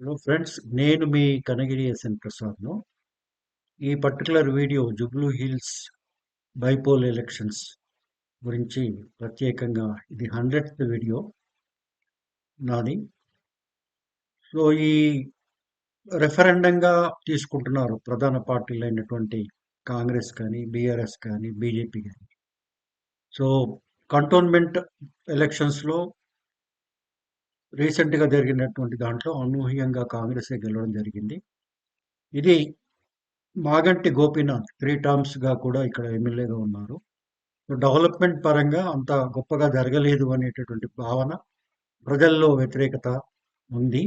Hello friends నేను మీ Kanagiri SN ప్రసాద్ను. ఈ particular video Jubilee Hills bypoll elections గురించి ప్రత్యేకంగా ఇది హండ్రెడ్త్ వీడియో నాది. సో ఈ రెఫరెండంగా తీసుకుంటున్నారు ప్రధాన పార్టీలు అయినటువంటి కాంగ్రెస్ కానీ బీఆర్ఎస్ కానీ బీజేపీ కానీ. సో కంటోన్మెంట్ ఎలక్షన్స్లో రీసెంట్గా జరిగినటువంటి దాంట్లో అనూహ్యంగా కాంగ్రెసే గెలవడం జరిగింది. ఇది మాగంటి గోపీనాథ్ త్రీ టర్మ్స్గా కూడా ఇక్కడ ఎమ్మెల్యేగా ఉన్నారు. డెవలప్మెంట్ పరంగా అంత గొప్పగా జరగలేదు అనేటటువంటి భావన ప్రజల్లో వ్యతిరేకత ఉంది.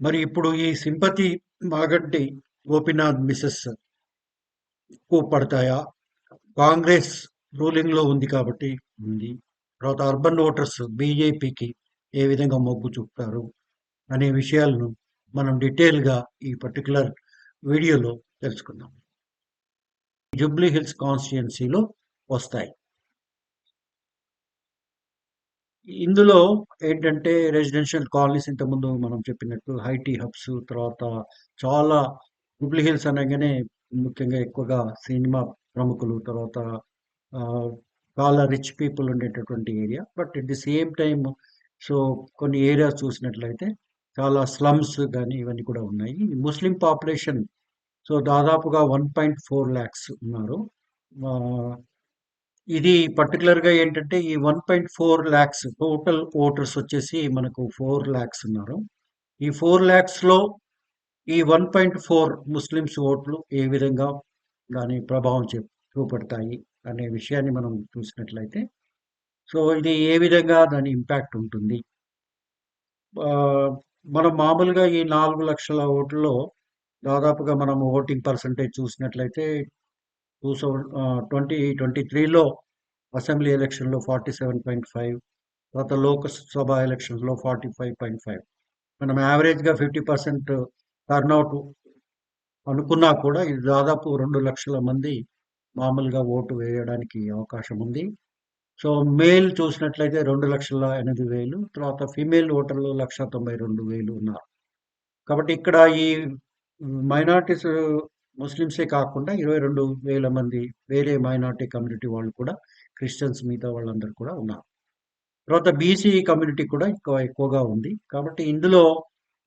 మరి ఇప్పుడు ఈ సింపతి మాగంటి గోపీనాథ్ మిస్సెస్కు పడతాయా? కాంగ్రెస్ రూలింగ్లో ఉంది కాబట్టి ఉంది. తర్వాత అర్బన్ ఓటర్స్ బీజేపీకి ఏ విధంగా మొగ్గు చూపుతారు అనే విషయాలను మనం డీటెయిల్గా ఈ పర్టికులర్ వీడియోలో తెలుసుకుందాం. జూబ్లీ హిల్స్ కాన్స్టిట్యున్సీలో వస్తాయి. ఇందులో ఏంటంటే రెసిడెన్షియల్ కాలనీస్ ఇంతకుముందు మనం చెప్పినట్టు హైటీ హబ్స్ తర్వాత చాలా జూబ్లీ హిల్స్ అనగానే ముఖ్యంగా ఎక్కువగా సినిమా ప్రముఖులు తర్వాత చాలా రిచ్ పీపుల్ ఉండేటటువంటి area. But at the same time so కొన్ని ఏరియాస్ చూసినట్లయితే చాలా స్లమ్స్ కానీ ఇవన్నీ కూడా ఉన్నాయి. ముస్లిం పాపులేషన్ సో దాదాపుగా వన్ పాయింట్ ఫోర్ ల్యాక్స్ ఉన్నారు. ఇది పర్టికులర్గా ఏంటంటే ఈ one point four lakhs total voters వచ్చేసి మనకు ఫోర్ ల్యాక్స్ ఉన్నారు. ఈ ఫోర్ ల్యాక్స్లో ఈ వన్ పాయింట్ ఫోర్ ముస్లిమ్స్ ఓట్లు ఏ విధంగా దాని ప్రభావం చూపడతాయి అనే విషయాన్ని మనం చూసినట్లయితే సో ఇది ఏ విధంగా దాని ఇంపాక్ట్ ఉంటుంది? మనం మామూలుగా ఈ నాలుగు లక్షల ఓట్లలో దాదాపుగా మనం ఓటింగ్ పర్సంటేజ్ చూసినట్లయితే టూ ట్వంటీ ట్వంటీ త్రీలో అసెంబ్లీ ఎలక్షన్లో ఫార్టీ సెవెన్ పాయింట్ ఫైవ్ తర్వాత లోక్సభ ఎలక్షన్స్లో ఫార్టీ ఫైవ్ పాయింట్ ఫైవ్. మనం యావరేజ్గా ఫిఫ్టీ పర్సెంట్ టర్న్అవుట్ అనుకున్నా కూడా ఇది దాదాపు రెండు లక్షల మంది మామూలుగా ఓటు వేయడానికి అవకాశం ఉంది. సో మేల్ చూసినట్లయితే రెండు లక్షల ఎనిమిది వేలు తర్వాత ఫీమేల్ ఓటర్లు లక్ష తొంభై రెండు వేలు ఉన్నారు. కాబట్టి ఇక్కడ ఈ మైనార్టీస్ ముస్లిమ్సే కాకుండా ఇరవై రెండు వేల మంది వేరే మైనార్టీ కమ్యూనిటీ వాళ్ళు కూడా క్రిస్టియన్స్ మిగతా వాళ్ళందరూ కూడా ఉన్నారు. తర్వాత బీసీ కమ్యూనిటీ కూడా ఎక్కువ ఎక్కువగా ఉంది. కాబట్టి ఇందులో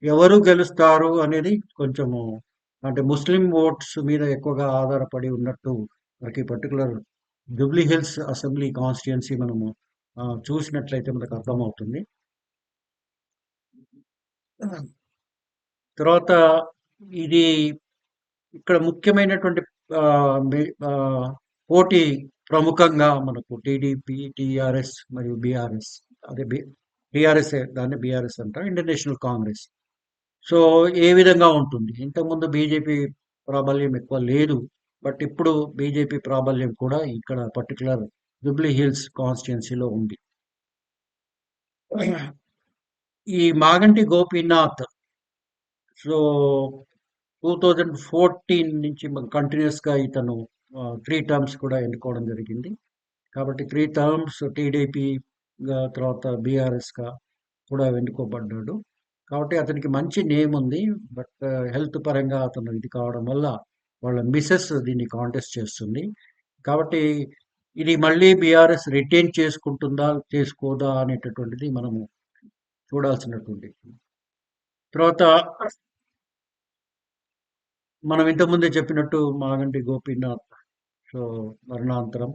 ఎవరు గెలుస్తారు అనేది కొంచెము అంటే ముస్లిం ఓట్స్ మీద ఎక్కువగా ఆధారపడి ఉన్నట్టు మనకి particular Jubilee Hills assembly constituency మనము చూసినట్లయితే మనకు అర్థమవుతుంది. తర్వాత ఇది ఇక్కడ ముఖ్యమైనటువంటి పోటీ ప్రముఖంగా మనకు టీడీపీ టీఆర్ఎస్ మరియు బీఆర్ఎస్ అదే బి టీఆర్ఎస్ దాన్ని బీఆర్ఎస్ అంటారు ఇంటర్నేషనల్ కాంగ్రెస్. సో ఏ విధంగా ఉంటుంది? ఇంతకుముందు బీజేపీ ప్రాబల్యం ఎక్కువ లేదు. బట్ ఇప్పుడు బీజేపీ ప్రాబల్యం కూడా ఇక్కడ పర్టికులర్ జుబ్లీ హిల్స్ కాన్స్టిట్యున్సీలో ఉంది. ఈ Maganti Gopinath so two thousand fourteen నుంచి కంటిన్యూస్గా ఇతను త్రీ టర్మ్స్ కూడా ఎన్నుకోవడం జరిగింది. కాబట్టి త్రీ టర్మ్స్ టీడీపీ తర్వాత బీఆర్ఎస్గా కూడా ఎన్నుకోబడ్డాడు. కాబట్టి అతనికి మంచి నేమ్ ఉంది బట్ హెల్త్ పరంగా అతను ఇది కావడం వల్ల వాళ్ళ మిసెస్ దీన్ని కాంటెస్ట్ చేస్తుంది. కాబట్టి ఇది మళ్ళీ బీఆర్ఎస్ రిటైన్ చేసుకుంటుందా చేసుకోదా అనేటటువంటిది మనము చూడాల్సినటువంటి తర్వాత మనం ఇంతకుముందే చెప్పినట్టు మాగంటి గోపీనాథ్ సో మరణాంతరం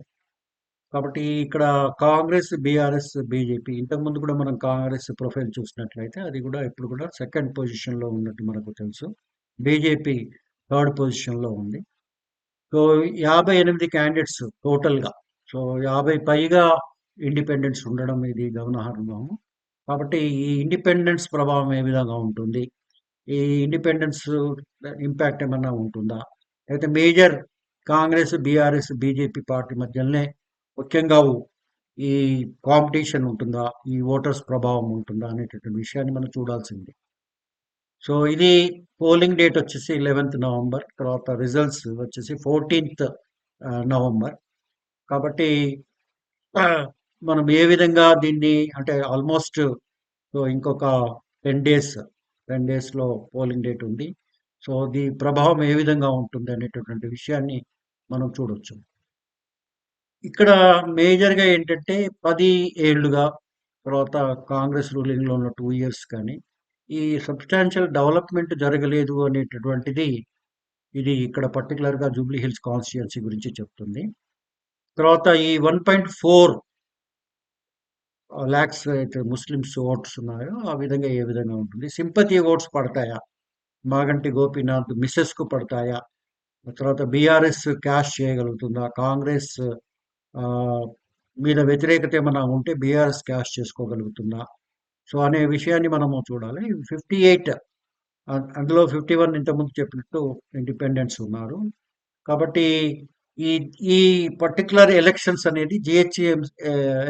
కాబట్టి ఇక్కడ కాంగ్రెస్ బీఆర్ఎస్ బీజేపీ ఇంతకుముందు కూడా మనం కాంగ్రెస్ ప్రొఫైల్ చూసినట్లయితే అది కూడా ఇప్పుడు కూడా సెకండ్ పొజిషన్లో ఉన్నట్టు మనకు తెలుసు. బీజేపీ థర్డ్ పొజిషన్లో ఉంది. సో యాభై ఎనిమిది క్యాండిడేట్స్ టోటల్గా. సో యాభై పైగా ఇండిపెండెన్స్ ఉండడం ఇది గమనార్హము. కాబట్టి ఈ ఇండిపెండెన్స్ ప్రభావం ఏ విధంగా ఉంటుంది? ఈ ఇండిపెండెన్స్ ఇంపాక్ట్ ఏమన్నా ఉంటుందా? అయితే major Congress BRS BJP party మధ్యలోనే ముఖ్యంగా ఈ కాంపిటీషన్ ఉంటుందా? ఈ ఓటర్స్ ప్రభావం ఉంటుందా? అనేటటువంటి విషయాన్ని మనం చూడాల్సింది. సో ఇది పోలింగ్ డేట్ వచ్చేసి లెవెన్త్ నవంబర్ తర్వాత రిజల్ట్స్ వచ్చేసి ఫోర్టీన్త్ నవంబర్. కాబట్టి మనం ఏ విధంగా దీన్ని అంటే ఆల్మోస్ట్ సో ఇంకొక టెన్ డేస్ టెన్ డేస్లో పోలింగ్ డేట్ ఉంది. సో ది ప్రభావం ఏ విధంగా ఉంటుంది అనేటటువంటి విషయాన్ని మనం చూడొచ్చు. ఇక్కడ మేజర్గా ఏంటంటే పది ఏళ్ళుగా తర్వాత కాంగ్రెస్ రూలింగ్లో ఉన్న టూ ఇయర్స్ కానీ ఈ సబ్స్టాన్షియల్ డెవలప్మెంట్ జరగలేదు అనేటటువంటిది ఇది ఇక్కడ పర్టికులర్గా జూబ్లీ హిల్స్ కాన్స్టిట్యున్సీ గురించి చెప్తుంది. తర్వాత ఈ వన్ పాయింట్ ఫోర్ ల్యాక్స్ అయితే ముస్లిమ్స్ ఓట్స్ ఉన్నాయో ఆ విధంగా ఏ విధంగా ఉంటుంది? సింపతి ఓట్స్ పడతాయా? మాగంటి గోపీనాథ్ మిస్సెస్కు పడతాయా? తర్వాత బీఆర్ఎస్ క్యాష్ చేయగలుగుతుందా? కాంగ్రెస్ మీద వ్యతిరేకత ఏమైనా ఉంటే బీఆర్ఎస్ క్యాష్ చేసుకోగలుగుతుందా? సో అనే విషయాన్ని మనము చూడాలి. ఫిఫ్టీ ఎయిట్ అందులో ఫిఫ్టీ వన్ ఇంతకుముందు చెప్పినట్టు ఇండిపెండెంట్స్ ఉన్నారు. కాబట్టి ఈ ఈ పర్టికులర్ ఎలక్షన్స్ అనేది జిహెచ్ఎం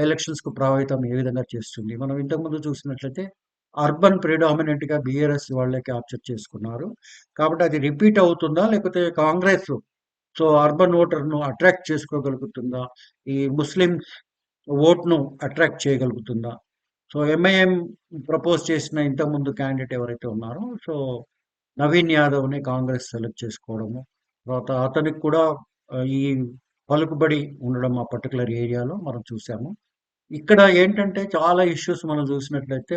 ఎలక్షన్స్కు ప్రభావితం ఏ విధంగా చేస్తుంది? మనం ఇంతకుముందు చూసినట్లయితే అర్బన్ ప్రిడామినెంట్గా బీఆర్ఎస్ వాళ్ళే క్యాప్చర్ చేసుకున్నారు. కాబట్టి అది రిపీట్ అవుతుందా? లేకపోతే కాంగ్రెస్ సో అర్బన్ ఓటర్ను అట్రాక్ట్ చేసుకోగలుగుతుందా? ఈ ముస్లిం ఓట్ను అట్రాక్ట్ చేయగలుగుతుందా? సో ఎంఐఎం ప్రపోజ్ చేసిన ఇంతకుముందు క్యాండిడేట్ ఎవరైతే ఉన్నారో సో నవీన్ యాదవ్ని కాంగ్రెస్ సెలెక్ట్ చేసుకోవడము తర్వాత అతనికి కూడా ఈ పలుకుబడి ఉండడం ఆ పర్టికులర్ ఏరియాలో మనం చూసాము. ఇక్కడ ఏంటంటే చాలా ఇష్యూస్ మనం చూసినట్లయితే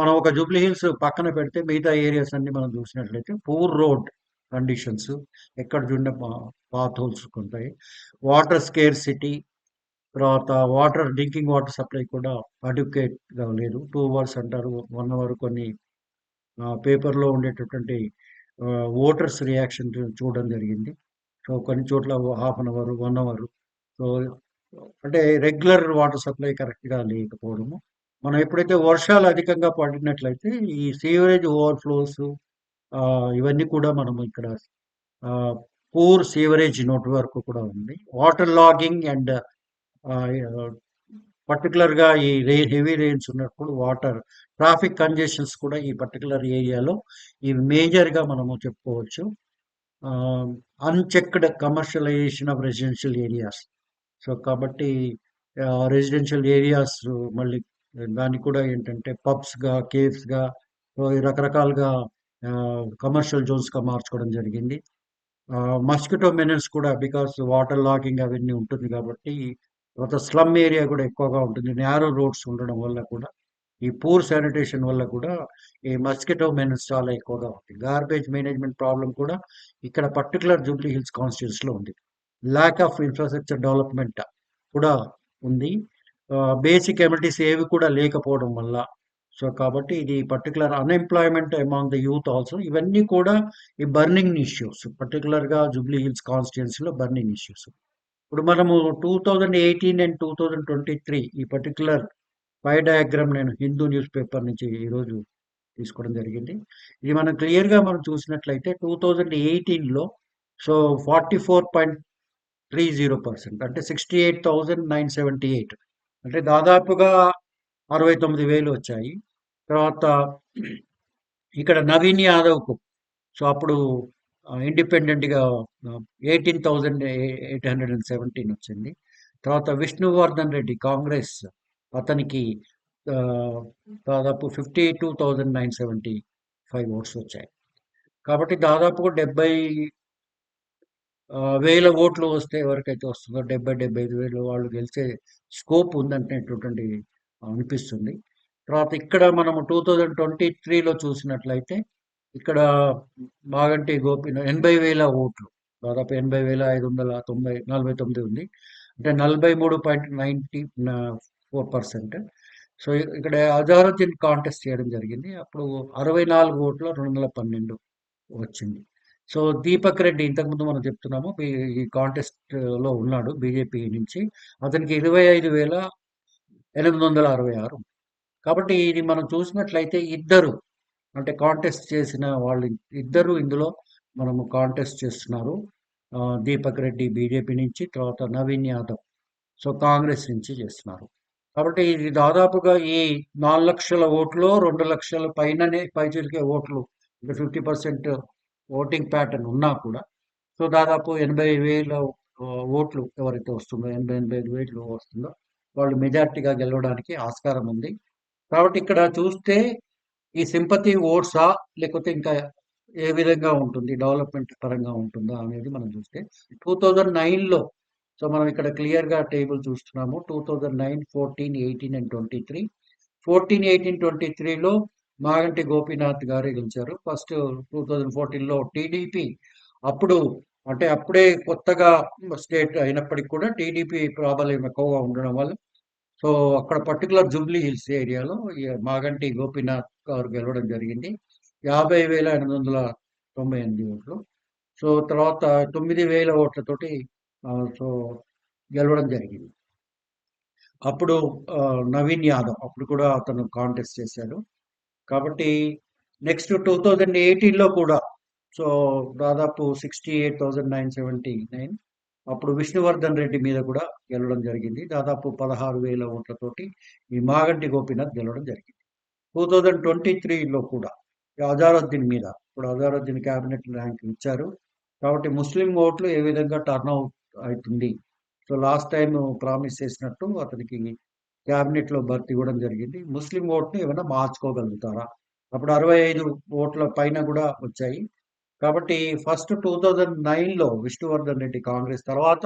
మనం ఒక జూబ్లీ హిల్స్ పక్కన పెడితే మిగతా ఏరియాస్ అన్ని మనం చూసినట్లయితే పూర్ రోడ్ కండిషన్స్ ఎక్కడ చూడిన పాత్ హోల్స్ ఉంటాయి వాటర్ స్కేర్ సిటీ తర్వాత వాటర్ డ్రింకింగ్ వాటర్ సప్లై కూడా అడ్యుకేట్గా లేదు. టూ అవర్స్ అంటారు వన్ అవర్ కొన్ని పేపర్లో ఉండేటటువంటి ఓటర్స్ రియాక్షన్ చూడడం జరిగింది. సో కొన్ని చోట్ల half an hour one hour. So అంటే రెగ్యులర్ వాటర్ సప్లై కరెక్ట్గా లేకపోవడము. మనం ఎప్పుడైతే వర్షాలు అధికంగా పడినట్లయితే ఈ సీవరేజ్ ఓవర్ఫ్లోస్ ఇవన్నీ కూడా మనం ఇక్కడ పూర్ సీవరేజ్ నెట్వర్క్ కూడా ఉంది. వాటర్ లాగింగ్ అండ్ పర్టికులర్గా ఈ రే హెవీ రెయిన్స్ ఉన్నప్పుడు వాటర్ ట్రాఫిక్ కంజెషన్స్ కూడా ఈ పర్టికులర్ ఏరియాలో ఈ మేజర్గా మనము చెప్పుకోవచ్చు. Unchecked commercialisation of residential areas so కాబట్టి రెసిడెన్షియల్ ఏరియాస్ మళ్ళీ దానికి కూడా ఏంటంటే పబ్స్గా కేవ్స్గా రకరకాలుగా కమర్షియల్ జోన్స్గా మార్చుకోవడం జరిగింది. మస్కిటో మెనెన్స్ కూడా బికాస్ వాటర్ లాగింగ్ అవన్నీ ఉంటుంది కాబట్టి తర్వాత స్లమ్ ఏరియా కూడా ఎక్కువగా ఉంటుంది. నేరో రోడ్స్ ఉండడం వల్ల కూడా ఈ పూర్ శానిటేషన్ వల్ల కూడా ఈ మస్కిటో మెనెన్స్ చాలా ఎక్కువగా ఉంది గార్బేజ్ మేనేజ్మెంట్ ప్రాబ్లం కూడా ఇక్కడ పర్టికులర్ జూబ్లీ హిల్స్ కాన్స్టిట్యూన్స్లో ఉంది. ల్యాక్ ఆఫ్ ఇన్ఫ్రాస్ట్రక్చర్ డెవలప్మెంట్ కూడా ఉంది. బేసిక్ ఎమిటీస్ ఏవి కూడా లేకపోవడం వల్ల. సో కాబట్టి ఇది particular unemployment among the youth also ఇవన్నీ కూడా ఈ బర్నింగ్ ఇష్యూస్ పర్టికులర్గా జూబ్లీ హిల్స్ కాన్స్టిట్యున్సీలో బర్నింగ్ ఇష్యూస్ ఇప్పుడు మనము two thousand eighteen and two thousand twenty three ఈ పర్టికులర్ పై డయాగ్రామ్ నేను హిందూ న్యూస్ పేపర్ నుంచి ఈరోజు తీసుకోవడం జరిగింది. ఇది మనం క్లియర్గా మనం చూసినట్లయితే టూ థౌజండ్ ఎయిటీన్లో so forty four point three zero percent అంటే sixty eight thousand nine seventy eight అంటే దాదాపుగా అరవై తొమ్మిది వేలు వచ్చాయి. తర్వాత ఇక్కడ నవీన్ యాదవ్కు సో అప్పుడు ఇండిపెండెంట్గా eighteen thousand eight hundred and seventeen వచ్చింది. తర్వాత విష్ణువర్ధన్ రెడ్డి కాంగ్రెస్ అతనికి దాదాపు fifty two thousand nine seventy five votes వచ్చాయి. కాబట్టి దాదాపు డెబ్బై వేల ఓట్లు వస్తే ఎవరికైతే వస్తుందో డెబ్బై డెబ్బై ఐదు వేలు వాళ్ళు గెలిచే స్కోప్ ఉందంటేటువంటి అనిపిస్తుంది. తర్వాత ఇక్కడ మనము టూ థౌజండ్ ట్వంటీ త్రీలో చూసినట్లయితే ఇక్కడ మాగంటి గోపి ఎనభై వేల ఓట్లు. దాదాపు ఎనభై వేల ఐదు వందల తొంభై నలభై తొమ్మిది ఉంది. అంటే నలభై మూడు point ninety four percent. So ఇక్కడ అజారుద్దీన్ కాంటెస్ట్ చేయడం జరిగింది. అప్పుడు అరవై నాలుగు ఓట్లు రెండు వందల పన్నెండు వచ్చింది. సో దీపక్ రెడ్డి ఇంతకుముందు మనం చెప్తున్నాము ఈ కాంటెస్ట్లో ఉన్నాడు బీజేపీ నుంచి. అతనికి ఇరవై ఐదు వేల ఎనిమిది వందల అరవై ఆరు. కాబట్టి ఇది మనం చూసినట్లయితే ఇద్దరు అంటే కాంటెస్ట్ చేసిన వాళ్ళు ఇద్దరు ఇందులో మనము కాంటెస్ట్ చేస్తున్నారు. దీపక్ రెడ్డి బీజేపీ నుంచి తర్వాత నవీన్ యాదవ్. సో కాంగ్రెస్ నుంచి చేస్తున్నారు. కాబట్టి ఇది దాదాపుగా ఈ నాలుగు లక్షల ఓట్లు రెండు లక్షల పైననే పైచిలికే ఓట్లు అంటే ఫిఫ్టీ పర్సెంట్ ఓటింగ్ ప్యాటర్న్ ఉన్నా కూడా సో దాదాపు ఎనభై వేల ఓట్లు ఎవరైతే వస్తుందో ఎనభై ఎనభై ఐదు వేలు వస్తుందో వాళ్ళు మెజార్టీగా గెలవడానికి ఆస్కారం ఉంది. కాబట్టి ఇక్కడ చూస్తే ఈ సింపతి ఓట్సా లేకపోతే ఇంకా ఏ విధంగా ఉంటుంది డెవలప్మెంట్ పరంగా ఉంటుందా అనేది మనం చూస్తే టూ థౌజండ్ నైన్లో సో మనం ఇక్కడ క్లియర్గా టేబుల్ చూస్తున్నాము two thousand nine fourteen eighteen and twenty three fourteen eighteen twenty త్రీలో మాగంటి గోపీనాథ్ గారే గెలిచారు. ఫస్ట్ టూ థౌజండ్ ఫోర్టీన్లో టీడీపీ అప్పుడు అంటే అప్పుడే కొత్తగా స్టేట్ అయినప్పటికీ కూడా టీడీపీ ప్రాబల్యం ఎక్కువగా ఉండడం వల్ల సో అక్కడ పర్టికులర్ జూబ్లీ హిల్స్ ఏరియాలో మాగంటి గోపీనాథ్ గారు గెలవడం జరిగింది. యాభై వేల ఎనిమిది వందల తొంభై ఎనిమిది ఓట్లు. సో తర్వాత తొమ్మిది వేల ఓట్లతోటి సో గెలవడం జరిగింది. అప్పుడు నవీన్ యాదవ్ అప్పుడు కూడా అతను కాంటెస్ట్ చేశాడు. కాబట్టి నెక్స్ట్ టూ థౌజండ్ ఎయిటీన్లో కూడా సో దాదాపు sixty eight thousand nine seventy nine అప్పుడు విష్ణువర్ధన్ రెడ్డి మీద కూడా గెలవడం జరిగింది. దాదాపు పదహారు వేల ఓట్లతోటి ఈ మాగంటి గోపీనాథ్ గెలవడం జరిగింది. టూ థౌజండ్ ట్వంటీ త్రీలో కూడా అజారుద్దీన్ మీద ఇప్పుడు అజారుద్దీన్ క్యాబినెట్ ర్యాంక్ ఇచ్చారు. కాబట్టి ముస్లిం ఓట్లు ఏ విధంగా టర్న్ అవుట్ అవుతుంది? సో లాస్ట్ టైం ప్రామిస్ చేసినట్టు అతనికి క్యాబినెట్లో భర్తీ ఇవ్వడం జరిగింది. ముస్లిం ఓట్ని ఏమైనా మార్చుకోగలుగుతారా? అప్పుడు అరవై ఐదు ఓట్ల పైన కూడా వచ్చాయి. కాబట్టి ఫస్ట్ టూ థౌజండ్ నైన్లో విష్ణువర్ధన్ రెడ్డి కాంగ్రెస్ తర్వాత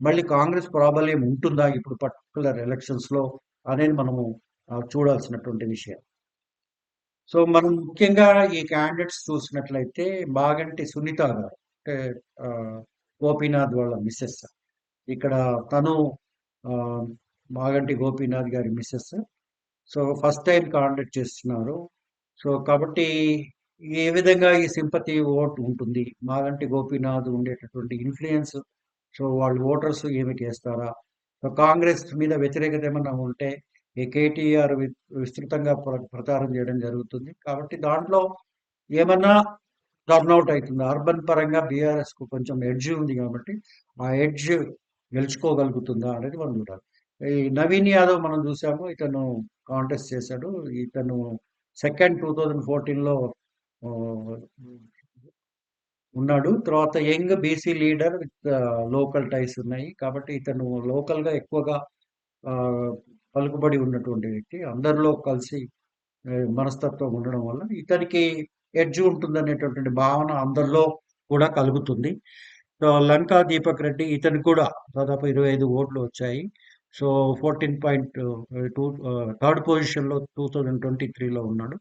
మళ్ళీ కాంగ్రెస్ ప్రాబల్యం ఉంటుందా ఇప్పుడు పర్టికులర్ ఎలక్షన్స్లో అనేది మనము చూడాల్సినటువంటి విషయం. సో మనం ముఖ్యంగా ఈ క్యాండిడేట్స్ చూసినట్లయితే బాగంటి సునీత గారు అంటే గోపీనాథ్ వాళ్ళ మిస్సెస్ ఇక్కడ తను మాగంటి గోపీనాథ్ గారి Mrs so first time contact చేస్తున్నారు. సో కాబట్టి ఏ విధంగా ఈ సింపతి ఓట్ ఉంటుంది? మాగంటి గోపీనాథ్ ఉండేటటువంటి ఇన్ఫ్లుయెన్స్ సో వాళ్ళు ఓటర్స్ ఏమి చేస్తారా? సో కాంగ్రెస్ మీద వ్యతిరేకత ఏమన్నా ఉంటే ఈ కేటీఆర్ విస్తృతంగా ప్రచారం చేయడం జరుగుతుంది. కాబట్టి దాంట్లో ఏమన్నా టర్న్అవుట్ అవుతుంది? అర్బన్ పరంగా బీఆర్ఎస్కు కొంచెం ఎడ్జ్ ఉంది కాబట్టి ఆ ఎడ్జ్ గెలుచుకోగలుగుతుందా అనేది మనం చూడాలి. ఈ నవీన్ యాదవ్ మనం చూసాము ఇతను కాంటెస్ట్ చేశాడు. ఇతను సెకండ్ టూ థౌజండ్ ఫోర్టీన్లో ఉన్నాడు. తర్వాత young BC leader with local ties ఉన్నాయి. కాబట్టి ఇతను లోకల్గా ఎక్కువగా పలుకుబడి ఉన్నటువంటి వ్యక్తి. అందరిలో కలిసి మనస్తత్వం ఉండడం వల్ల ఇతనికి ఎడ్జ్ ఉంటుందనేటటువంటి భావన అందరిలో కూడా కలుగుతుంది. సో లంకా దీపక్ రెడ్డి ఇతను కూడా దాదాపు ఇరవై ఐదు ఓట్లు వచ్చాయి. So fourteen point two third పొజిషన్లో టూ థౌజండ్ ట్వంటీ త్రీలో ఉన్నాడు.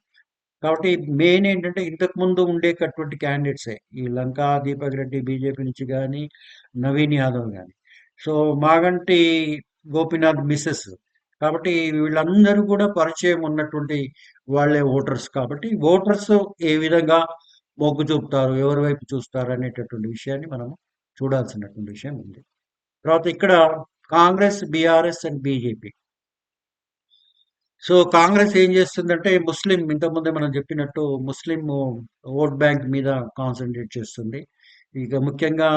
కాబట్టి మెయిన్ ఏంటంటే ఇంతకు ముందు ఉండేటటువంటి క్యాండిడేట్సే ఈ లంకా దీపక్ రెడ్డి బీజేపీ నుంచి కానీ నవీన్ యాదవ్ కానీ సో మాగంటి గోపీనాథ్ మిస్సెస్ కాబట్టి వీళ్ళందరూ కూడా పరిచయం ఉన్నటువంటి వాళ్ళే ఓటర్స్ కాబట్టి ఓటర్స్ ఏ విధంగా మొగ్గు చూపుతారు ఎవరి వైపు చూస్తారు అనేటటువంటి విషయాన్ని మనం చూడాల్సినటువంటి విషయం ఉంది. తర్వాత ఇక్కడ Congress BRS and BJP. So Congress ఏం చేస్తుందంటే ముస్లిం ఇంతకుముందే మనం చెప్పినట్టు ముస్లిం ఓట్ బ్యాంక్ మీద కాన్సన్ట్రేట్ చేస్తుంది. ఇక ముఖ్యంగా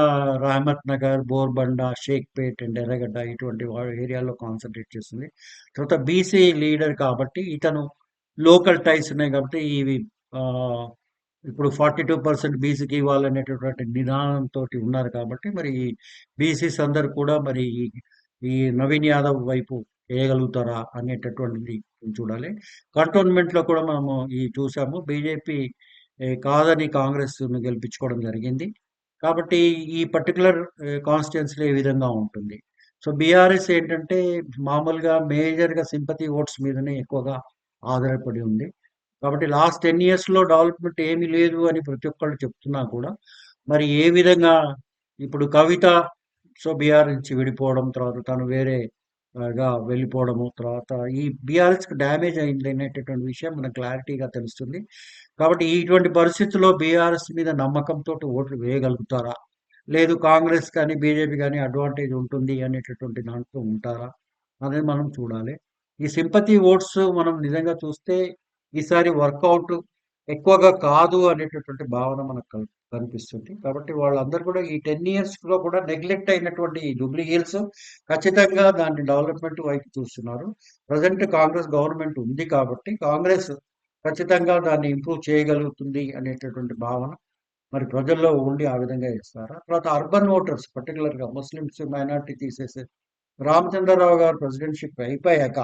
రహమత్ నగర్ బోర్బండ షేక్పేట్ అండ్ ఎర్రగడ్డ ఇటువంటి ఏరియాలో కాన్సన్ట్రేట్ చేస్తుంది. తర్వాత బీసీ లీడర్ కాబట్టి ఇతను లోకల్ టైస్ ఉన్నాయి కాబట్టి ఇవి ఇప్పుడు ఫార్టీ టూ పర్సెంట్ బీసీకి ఇవ్వాలనేటటువంటి నిదానంతో ఉన్నారు కాబట్టి మరి బీసీస్ అందరు కూడా మరి ఈ- ఈ నవీన్ యాదవ్ వైపు వేయగలుగుతారా అనేటటువంటిది చూడాలి. కంటోన్మెంట్లో కూడా మనము ఈ చూసాము. బీజేపీ కాదని కాంగ్రెస్ గెలిపించుకోవడం జరిగింది. కాబట్టి ఈ పర్టికులర్ కాన్స్టిట్యున్సీలో ఏ విధంగా ఉంటుంది. సో బీఆర్ఎస్ ఏంటంటే మామూలుగా మేజర్గా సింపతి ఓట్స్ మీదనే ఎక్కువగా ఆధారపడి ఉంది. కాబట్టి లాస్ట్ టెన్ ఇయర్స్లో డెవలప్మెంట్ ఏమీ లేదు అని ప్రతి ఒక్కళ్ళు చెప్తున్నా కూడా మరి ఏ విధంగా ఇప్పుడు కవిత సో బీఆర్ నుంచి విడిపోవడం తర్వాత తను వేరే గా వెళ్ళిపోవడము తర్వాత ఈ బీఆర్ఎస్ డ్యామేజ్ అయింది అనేటటువంటి విషయం మనకు క్లారిటీగా తెలుస్తుంది. కాబట్టి ఇటువంటి పరిస్థితుల్లో బీఆర్ఎస్ మీద నమ్మకంతో ఓట్లు వేయగలుగుతారా? లేదు కాంగ్రెస్ కానీ బీజేపీ కానీ అడ్వాంటేజ్ ఉంటుంది అనేటటువంటి దాంట్లో ఉంటారా? అనేది మనం చూడాలి. ఈ సింపతి ఓట్స్ మనం నిజంగా చూస్తే ఈసారి వర్కౌట్ ఎక్కువగా కాదు అనేటటువంటి భావన మనకు కలుగుతుంది. కనిపిస్తుంది. కాబట్టి వాళ్ళందరూ కూడా ఈ టెన్ ఇయర్స్లో కూడా నెగ్లెక్ట్ అయినటువంటి ఈ జూబ్లీ హిల్స్ ఖచ్చితంగా దాన్ని డెవలప్మెంట్ వైపు చూస్తున్నారు. ప్రజెంట్ కాంగ్రెస్ గవర్నమెంట్ ఉంది కాబట్టి కాంగ్రెస్ ఖచ్చితంగా దాన్ని ఇంప్రూవ్ చేయగలుగుతుంది అనేటటువంటి భావన మరి ప్రజల్లో ఉండి ఆ విధంగా చేస్తారా? తర్వాత అర్బన్ ఓటర్స్ పర్టికులర్గా ముస్లిమ్స్ మైనార్టీ తీసేసే రామచంద్రరావు గారు ప్రెసిడెంట్షిప్ అయిపోయాక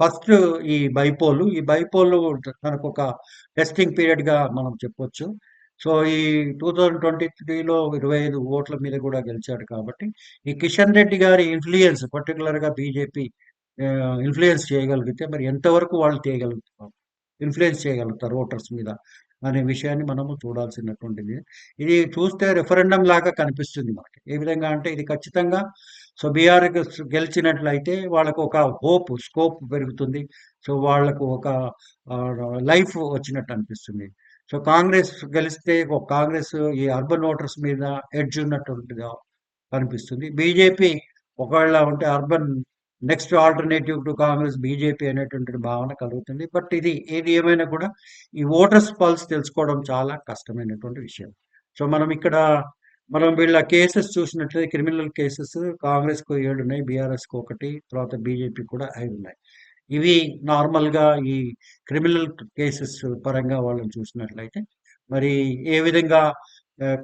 ఫస్ట్ ఈ బైపోలు ఈ బైపోలు తనకు ఒక టెస్టింగ్ పీరియడ్గా మనం చెప్పొచ్చు. సో ఈ టూ థౌజండ్ ట్వంటీ త్రీలో ఇరవై ఐదు ఓట్ల మీద కూడా గెలిచాడు కాబట్టి ఈ కిషన్ రెడ్డి గారి ఇన్ఫ్లుయెన్స్ పర్టికులర్గా బీజేపీ ఇన్ఫ్లుయెన్స్ చేయగలిగితే మరి ఎంతవరకు వాళ్ళు చేయగలుగుతారు? ఇన్ఫ్లుయెన్స్ చేయగలుగుతారు ఓటర్స్ మీద అనే విషయాన్ని మనము చూడాల్సినటువంటిది. ఇది చూస్తే రెఫరెండం లాగా కనిపిస్తుంది మనకి. ఏ విధంగా అంటే ఇది ఖచ్చితంగా సో బీఆర్ గెలిచినట్లయితే వాళ్ళకు ఒక హోప్ స్కోప్ పెరుగుతుంది. సో వాళ్ళకు ఒక లైఫ్ వచ్చినట్టు అనిపిస్తుంది. సో కాంగ్రెస్ గెలిస్తే ఒక కాంగ్రెస్ ఈ అర్బన్ ఓటర్స్ మీద ఎడ్జ్ ఉన్నటువంటిగా కనిపిస్తుంది బీజేపీ ఒకవేళ ఉంటే urban next alternative to Congress BJP అనేటువంటి భావన కలుగుతుంది. బట్ ఇది ఏది ఏమైనా కూడా ఈ ఓటర్స్ పల్స్ తెలుసుకోవడం చాలా కష్టమైనటువంటి విషయం. సో మనం ఇక్కడ మనం వీళ్ళ కేసెస్ చూసినట్లయితే క్రిమినల్ కేసెస్ కాంగ్రెస్కు ఏడు ఉన్నాయి బీఆర్ఎస్కు ఒకటి తర్వాత బీజేపీ కూడా ఐదు ఉన్నాయి. ఇవి నార్మల్గా ఈ క్రిమినల్ కేసెస్ పరంగా వాళ్ళని చూసినట్లయితే మరి ఏ విధంగా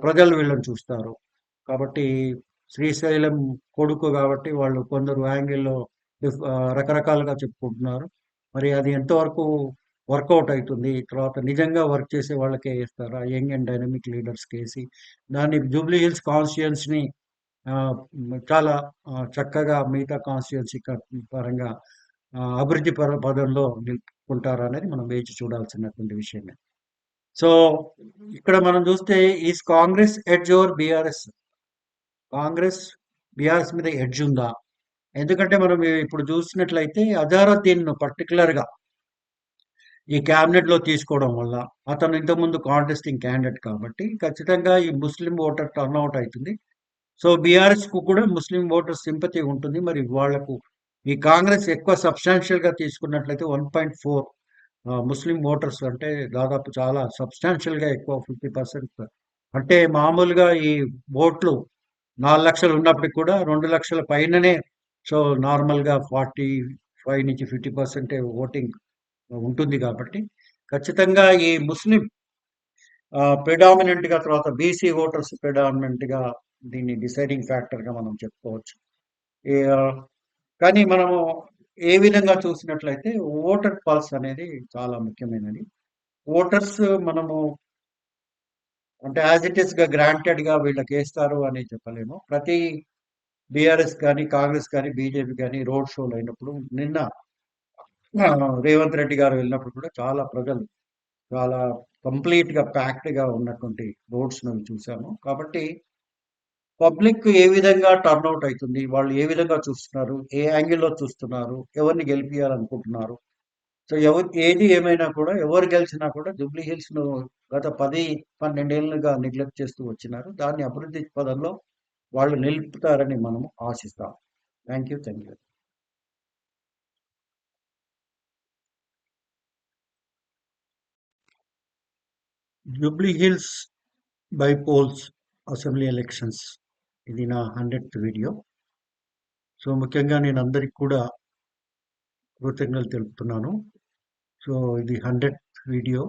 ప్రజలు వీళ్ళని చూస్తారు? కాబట్టి శ్రీశైలం కొడుకు కాబట్టి వాళ్ళు కొందరు యాంగిల్లో రకరకాలుగా చెప్పుకుంటున్నారు. మరి అది ఎంతవరకు వర్కౌట్ అవుతుంది? తర్వాత నిజంగా వర్క్ చేసే వాళ్ళకే వేస్తారా యంగ్ అండ్ డైనమిక్ లీడర్స్ కేసి దాన్ని జూబ్లీ హిల్స్ కాన్స్టిట్యుయన్సీని చాలా చక్కగా మిగతా కాన్స్టిట్యుయన్సీ పరంగా అభివృద్ధి పదంలో నిలుపుకుంటారా అనేది మనం వేచి చూడాల్సినటువంటి విషయమే. సో ఇక్కడ మనం చూస్తే is Congress edge over BRS? Congress BRS మీద ఎడ్జ్ ఉందా? ఎందుకంటే మనం ఇప్పుడు చూసినట్లయితే అజారుద్దీన్ను పర్టికులర్గా ఈ క్యాబినెట్లో తీసుకోవడం వల్ల అతను ఇంతకుముందు కాంటెస్టింగ్ క్యాండిడేట్ కాబట్టి ఖచ్చితంగా ఈ ముస్లిం ఓటర్ టర్న్అవుట్ అవుతుంది. సో బీఆర్ఎస్కు కూడా ముస్లిం ఓటర్ సింపతి ఉంటుంది. మరి వాళ్ళకు ఈ కాంగ్రెస్ ఎక్కువ సబ్స్టాన్షియల్గా తీసుకున్నట్లయితే one point four Muslim voters అంటే దాదాపు చాలా సబ్స్టాన్షియల్గా ఎక్కువ ఫిఫ్టీ పర్సెంట్ అంటే మామూలుగా ఈ ఓట్లు నాలుగు లక్షలు ఉన్నప్పటికి కూడా రెండు లక్షల పైననే సో నార్మల్గా ఫార్టీ ఫైవ్ నుంచి ఫిఫ్టీ పర్సెంటే ఓటింగ్ ఉంటుంది కాబట్టి. ఖచ్చితంగా ఈ ముస్లిం ప్రిడామినెంట్గా తర్వాత బీసీ ఓటర్స్ ప్రిడామినెంట్గా దీన్ని డిసైడింగ్ ఫ్యాక్టర్గా మనం చెప్పుకోవచ్చు. కానీ మనము ఏ విధంగా చూసినట్లయితే ఓటర్ పల్స్ అనేది చాలా ముఖ్యమైనది. ఓటర్స్ మనము అంటే యాజ్ ఇట్ ఈస్గా వీళ్ళకి వేస్తారు అని చెప్పలేము. ప్రతి బీఆర్ఎస్ కానీ కాంగ్రెస్ కానీ బీజేపీ కానీ రోడ్ షోలు అయినప్పుడు నిన్న రేవంత్ రెడ్డి గారు వెళ్ళినప్పుడు కూడా చాలా ప్రజలు చాలా కంప్లీట్గా గా ఉన్నటువంటి రోడ్స్ మేము చూసాము. కాబట్టి పబ్లిక్ ఏ విధంగా టర్న్అవుట్ అవుతుంది? వాళ్ళు ఏ విధంగా చూస్తున్నారు? ఏ యాంగిల్లో చూస్తున్నారు? ఎవరిని గెలిపించాలనుకుంటున్నారు సో ఎవరు ఏది ఏమైనా కూడా ఎవరు గెలిచినా కూడా జూబ్లీ హిల్స్ను గత పది పన్నెండేళ్ళుగా నెగ్లెక్ట్ చేస్తూ వచ్చినారు. దాన్ని అభివృద్ధి పదంలో వాళ్ళు నిలుపుతారని మనము ఆశిస్తాం. Thank you thank you Jubilee Hills bypolls assembly elections. ఇది నా హండ్రెడ్ వీడియో. సో ముఖ్యంగా నేను అందరికి కూడా కృతజ్ఞతలు తెలుపుతున్నాను. సో ఇది హండ్రెడ్ వీడియో.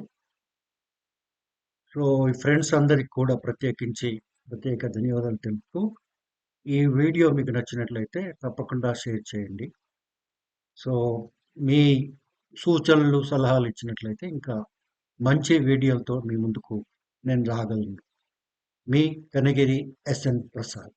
సో ఈ ఫ్రెండ్స్ అందరికి కూడా ప్రత్యేకించి ప్రత్యేక ధన్యవాదాలు తెలుపుతూ ఈ వీడియో మీకు నచ్చినట్లయితే తప్పకుండా షేర్ చేయండి. సో మీ సూచనలు సలహాలు ఇచ్చినట్లయితే ఇంకా మంచి వీడియోలతో మీ ముందుకు నేను రాగలను. మీ కనగిరి ఎస్ఎన్ ప్రసాద్